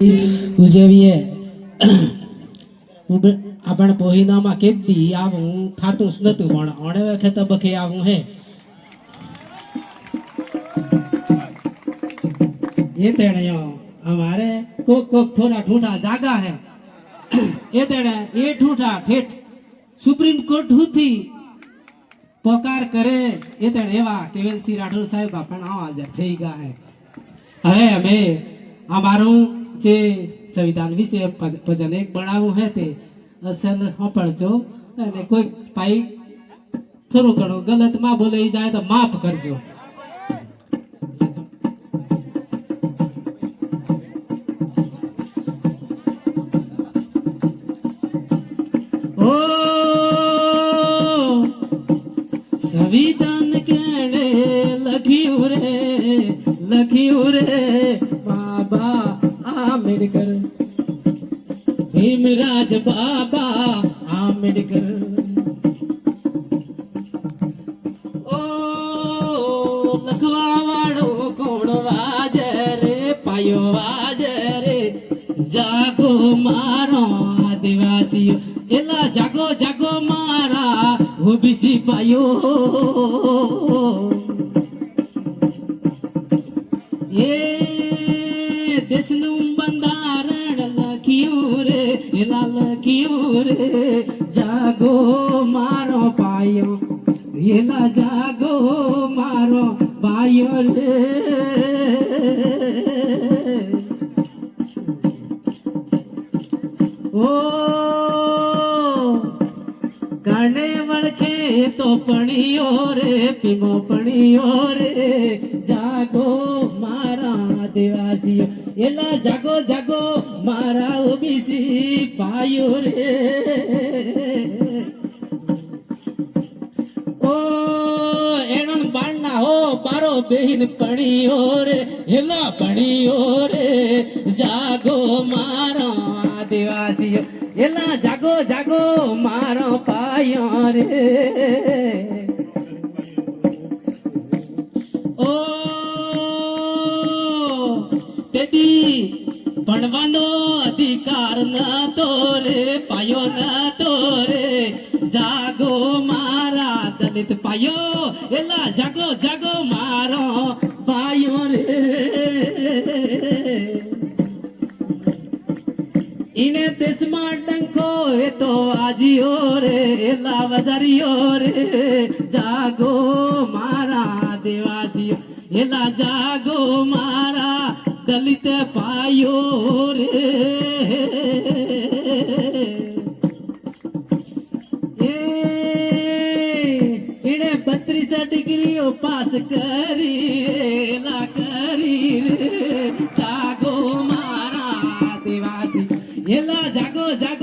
ઉજવીએ. આપણે પોહિનામાં કેદી આવું થાતું નતું, પણ અણે વખત બખે આવું હે. એ તેણે અમારે કોક કોક થોડા ઠૂઠા જાગા હે. એ તેણે એ ઠૂઠા ઠેઠ સુપ્રીમ કોર્ટ હુથી પોકાર કરે. એ તેણે એવા કેવલસિંહ રાઠોડ સાહેબ પણ હાજર થઈ ગયા હે. હવે અમે અમારું જે સંવિધાન વિશે ભજન એક બનાવવું હે તે અસલ સાંભળજો અને કોઈ ભાઈ થોડું ઘણું ગલતમાં બોલાઈ જાય તો માફ કરજો. સંવિધાન કેણે લખ્યું રે લખ્યું રે, બાબા આંબેડકર, ભીમરાજ બાબા આંબેડકર. ઓ લખવા વાળો કોણ વાજે રે, પાયો વાજે રે? જાગો મારો આદિવાસીઓ, એલા જાગો જાગો મારા દેશનું રે એલા લખ્યું રે જાગો મારો પાયો એલા જાગો મારો પાયો રે ઓ કાને વળખે તો પણીઓ રે પીમો પણીઓ રે જાગો મારા દેવાસીઓ એલા જાગો જાગો, મારા ઓબીસી પાયો રે. ઓ, એણન બાણના હો પારો બેહીન પણીઓ રે. એલા પણીઓ રે. જાગો મારો આદિવાસીઓ. એલા જાગો જાગો મારો પાયો રે. ભણવાનો અધિકાર ન તો રે, પાયો ન તો રે. જાગો મારા દલિત પાયો, એલા જાગો જાગો મારો પાયો રે. ઇને દેશમાં ડંખો એ તો આજીઓ રે, એલા વધારીઓ રે. જાગો મારા દેવાજીઓ, એલા જાગો મારા દલિત પાયો રે એ ઈને બત્રીસ ડિગ્રીઓ પાસ કરી ના કરી રે જાગો મારા દેવાસી એલા જાગો જાગો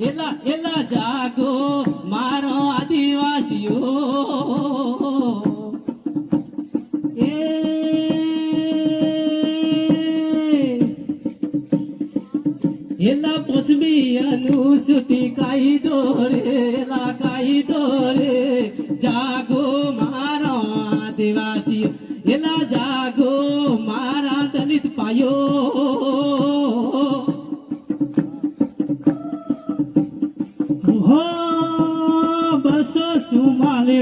એલા એલા જાગો મારો આદિવાસીઓ. એ એલા પોસમી અનુસુતી કાયદો રે, એલા કાયદો રે. જાગો મારો આદિવાસીઓ, એલા જાગો મારા દલિત પાયો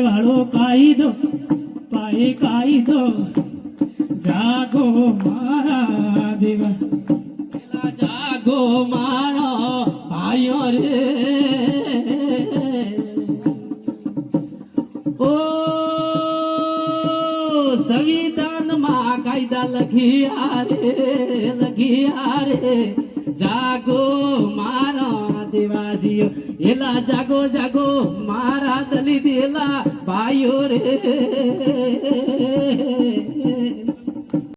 વાળો કાયદો પાએ કાયદો, જાગો મારા દેવા. જાગો મારો ભાઈઓ રે. ઓ સંવિધાનમાં કાયદા લખી આરે લખી આરે જાગો મારો આદિવાસી એલા જાગો જાગો મારા દલિત એલા ભાઈઓ રે.